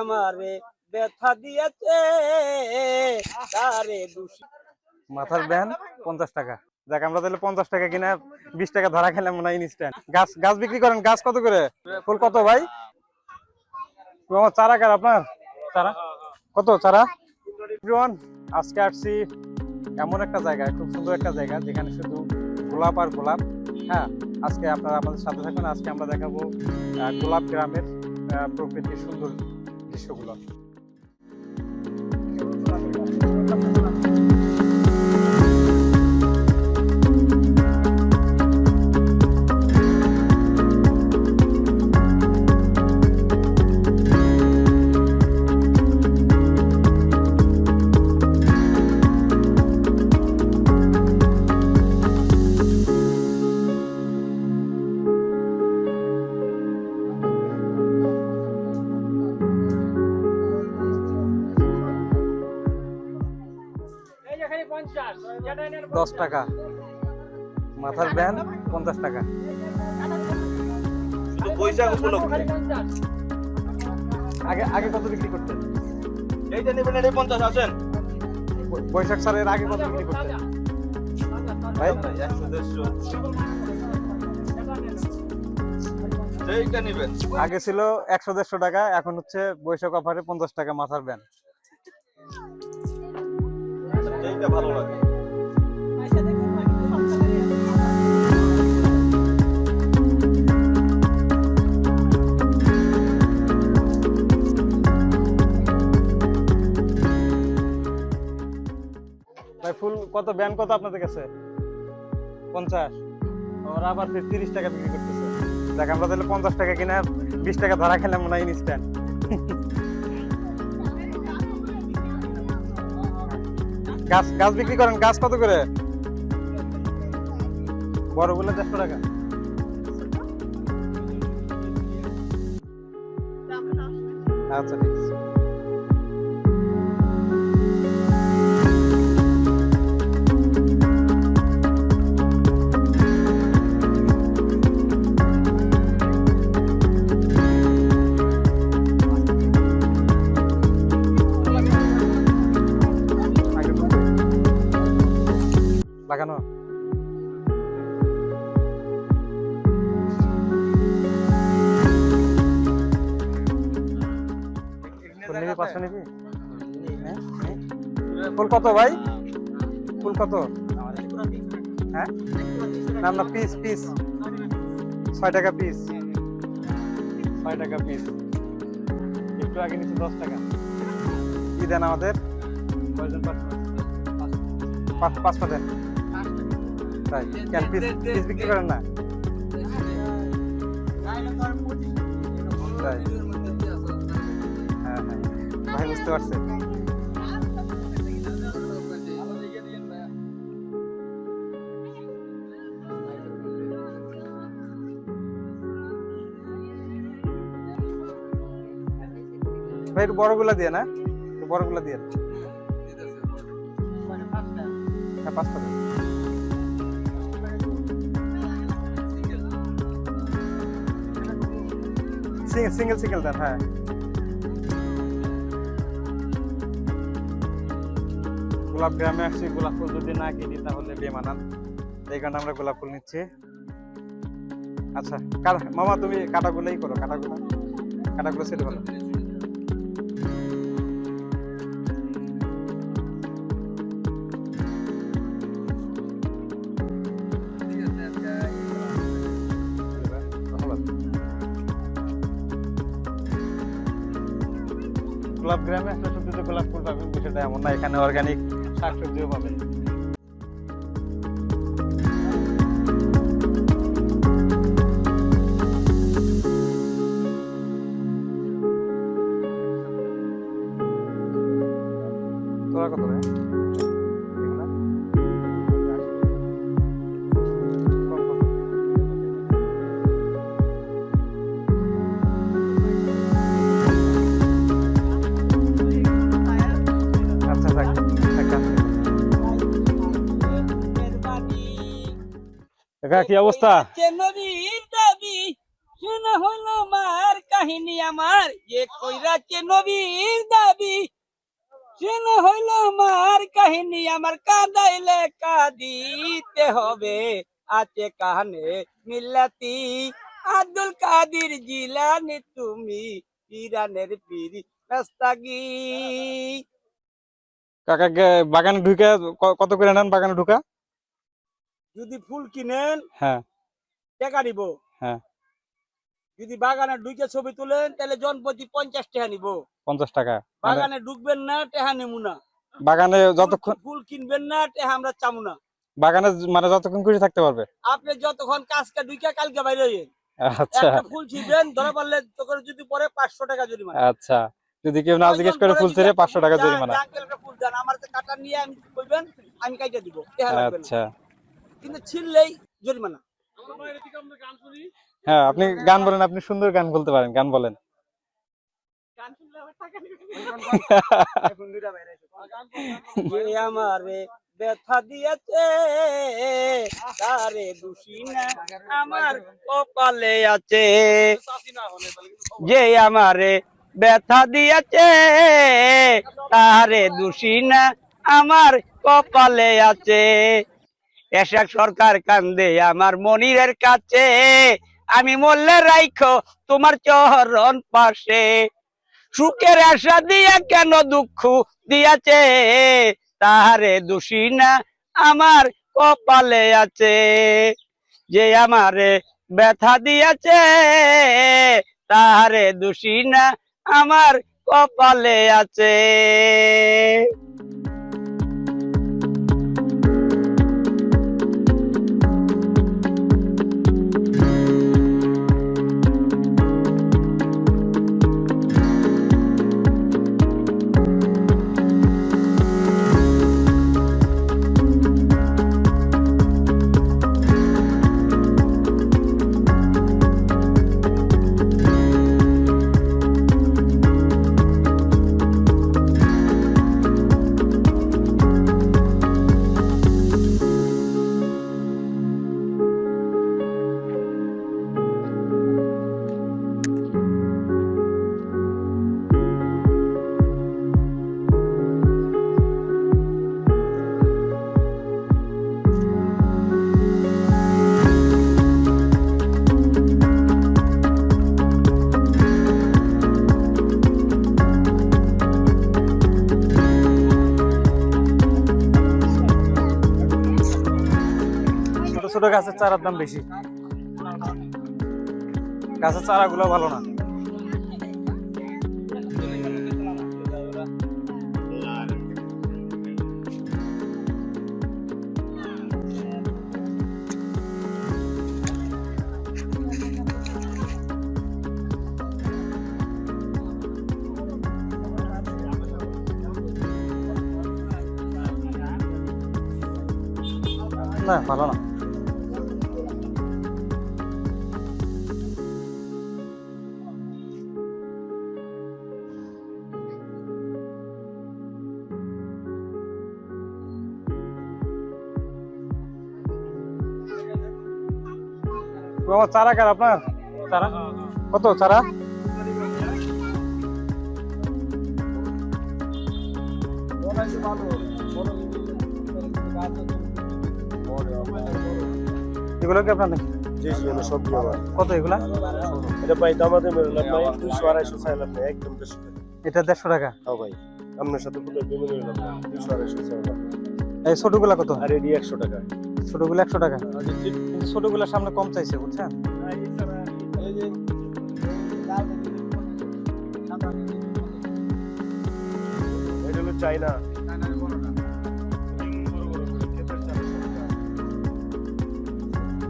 আমারে ব্যথা দিয়েছে, তারে দোষী। মাথার ব্যান পঞ্চাশ টাকা। যাক, আমরা তাহলে পঞ্চাশ টাকা কিনা, বিশ টাকা ধরা খেলাম না ইনস্ট্যান্ট গাছ গাছ বিক্রি করেন, গাছ কত করে? ফুল কত ভাই? আমার চারা কার আপনার? চারা? কত চারা? আজকে আসছি এমন একটা জায়গায়, খুব সুন্দর একটা জায়গা, যেখানে শুধু গোলাপ আর গোলাপ। হ্যাঁ আজকে আপনারা আমাদের সাথে থাকুন, আজকে আমরা দেখাবো গোলাপ গ্রামের প্রকৃতির সুন্দর দৃশ্যগুলো। দশ টাকা। মাথার ব্যান পঞ্চাশ টাকা। বৈশাখ উপলক্ষে। আগে আগে কত বিক্রি করতেন? এইটা নেবেন এটাই পঞ্চাশ আছেন বৈশাখ সালের আগে কত বিক্রি করতেন? ভাই? একশো দেড়শো। আগে ছিল একশো দেড়শো টাকা এখন হচ্ছে বৈশাখ অফারে পঞ্চাশ টাকা মাথার ব্যান এইটা ভালো লাগে। ভাই, ফুল কত? ব্যান কত আপনাদের কাছে? পঞ্চাশ। ওরা আবার ফির তিরিশ টাকা বিক্রি করতেছে। দেখ, আমরা তাহলে পঞ্চাশ টাকা কিনা বিশ টাকা ধরা খেলাম না ইনস্ট্যান্ট গাছ গাছ বিক্রি করেন? গাছ কত করে? বড়গুলো দেড়শো টাকা। আচ্ছা ঠিক আছে। লাগানো পাঁচশো হ্যাঁ? ফুল কত ভাই ফুল কত হ্যাঁ না পিস পিস ছয় টাকা পিস ছয় টাকা পিস একটু আগে নিচ্ছে দশ টাকা কি দেন আমাদের কয়জন পাঁচ পাঁচটা দেন তাই কেন পিস পিস বিক্রি করেন না? হ্যাঁ হ্যাঁ। ভাই, বুঝতে পারছে ভাই, একটু বড়গুলা দিয়ে না? একটু বড়গুলা দিয়ে হ্যাঁ পাঁচটা। সিঙ্গেল সিঙ্গেল দেন হ্যাঁ। গোলাপ গ্রামে আসছি, গোলাপ ফুল যদি না কিনি তাহলে বেমানান। এই কারণে আমরা গোলাপ ফুল নিচ্ছি। আচ্ছা মামা, তুমি কাটাগুলোই করো, কাটাগুলো কাটাগুলো সেটা করো গোলাপ গ্রামে আসলে শুধু যে গোলাপ ফুল পাবেন, বিষয়টা এমন না, এখানে অর্গানিক শাকসবজিও পাবেন। তোরা কত কাকা কি অবস্থা? নবীর দাবি। শুনে হলো মার কাহিনী কাহিনী আমার। যে কইরাছে নবীর দাবি। কাহিনী আমার। কাঁদাইলে কাঁদিতে হবে। আছে মিল্লাতি। আব্দুল কাদির জিলানি তুমি ইরানের পীর রাস্তাগি। কাকা গে- বাগানে ঢুকে কত করে নেন বাগানে ঢুকা? যদি ফুল কিনেন হ্যাঁ। টাকা দিব হ্যাঁ। যদি বাগানে ঢুকে ছবি তুলেন তাহলে জনপ্রতি পঞ্চাশ টাকা নিব। পঞ্চাশ টাকা। বাগানে ঢুকবেন না টেহা নেব না। বাগানে যতক্ষণ ফুল কিনবেন না টেহা আমরা চামু না। বাগানে মানে যতক্ষণ খুশি থাকতে পারবে। আপনি যতক্ষণ কাজকে ঢুকে কালকে বাইরে। আচ্ছা। ফুল ছিবেন ধরা পারলে তোকে যদি পরে পাঁচশো টাকা জরিমানা। আচ্ছা। যদি কেউ না জিজ্ঞেস করে ফুল ছেড়ে পাঁচশো টাকা জরিমানা। আমার কাটা নিয়ে আমি কইবেন আমি কাইটা দিব। আচ্ছা। কিন্তু ছিললেই জরিমানা। হ্যাঁ আপনি গান বলেন আপনি সুন্দর গান বলতে পারেন গান বলেন। যে আমারে ব্যথা দিয়েছে তারে দোষী না আমার কপালে আছে। যে আমারে ব্যথা দিয়েছে তারে দোষী না আমার কপালে আছে। এসব সরকার কান্দে আমার মনিরের কাছে। আমি মরলে রাইখো তোমার চরণ পাশে। সুখের আশা দিয়া কেন দুঃখ দিয়াছে? তাহারে দোষী না আমার কপালে আছে। যে আমারে ব্যথা দিয়াছে, তাহারে দোষী না আমার কপালে আছে। ছোট গাছের চারার দাম বেশি। গাছের চারাগুলো ভালো না। না ভালো না। বাবা চারা কার আপনার? চারা? কত চারা? এগুলো কি আপনার নাকি? জি জি আমি সবজি আমার। কত এগুলা? এটা ভাই দামাতে মেরে লাভ নাই দুইশো আড়াইশো চাই লাভ নাই একদম দেড়শো টাকা। এটা দেড়শো টাকা? হ্যাঁ ভাই আপনার সাথে বেমে মেরে লাভ আড়াইশো চাই এই ছোটগুলা কত? আর এডি একশো টাকা। ছোটগুলো একশো টাকা। কিন্তু ছোটগুলোর সামনে কম চাইছে বুঝছেন? এটা চাইনা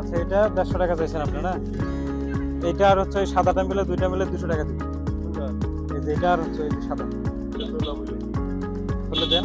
আচ্ছা এটা দেড়শো টাকা চাইছেন আপনি না? এইটা আর হচ্ছে ওই সাদাটা মিলে দুইটা মিলে দুশো টাকা দিবেন এটা আর হচ্ছে ওই সাদা। বলে দেন।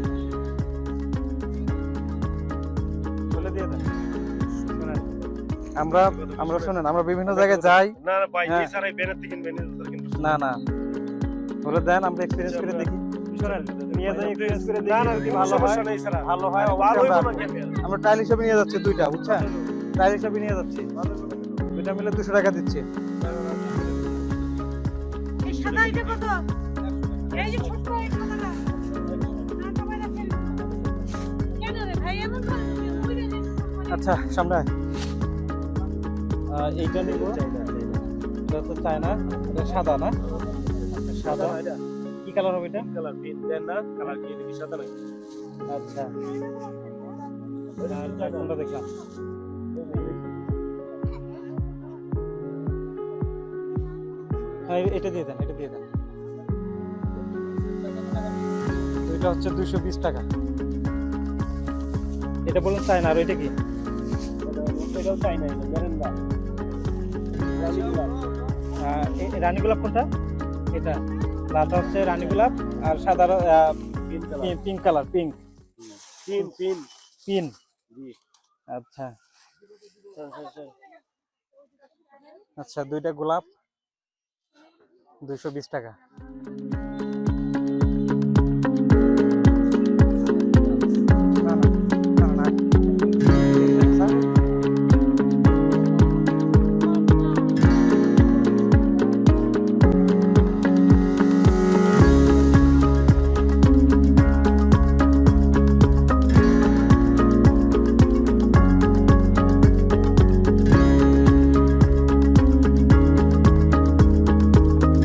দিয়ে দেন। আমরা আমরা শুনেন আমরা বিভিন্ন জায়গায় যাই। না না ভাই হ্যাঁ। এছাড়াই বেনাতে কিনবেন এছাড়া কিনবেন না না। হলে দেন আমরা এক্সপিরিয়েন্স করে দেখি। শুনেন নিয়ে যাই এক্সপিরিয়েন্স করে দেখি না না যদি ভালো হয়? সমস্যা নেই স্যার। ভালো হয় ভালো অবশ্যই হইব আমরা না কেন? আমরা ট্রায়াল হিসেবে নিয়ে যাচ্ছি দুইটা বুঝছেন? ট্রায়াল হিসেবে নিয়ে যাচ্ছি। দুইটা মিলে দুশো টাকা দিচ্ছি। এই সাদা এটা কত? এই যে ছোট্ট এই সাদাটা না তো বাইরে ফেল কেন রে ভাই এমন করে? ওই রে আচ্ছা সামনে এইটা নিব। এটা তো চায়না এটা সাদা না? আচ্ছা, সাদা। কি কালার হবে এটা? কালার? পিন দেন না কালার কি দিবি সাদা নাকি আচ্ছা। কোনটা দেখলাম। এটা দিয়ে দেন এটা দিয়ে দেন। দুইটা হচ্ছে দুইশো বিশ টাকা। এটা বলুন চাই না আর এটা কি? এটাও চাই না এটা জানেন না রানী গোলাপ কোনটা? এটা। লালটা হচ্ছে রানী গোলাপ আর সাদা pink colour pink pin pin pin আচ্ছা। আচ্ছা দুইটা গোলাপ। দুইশো বিশ টাকা।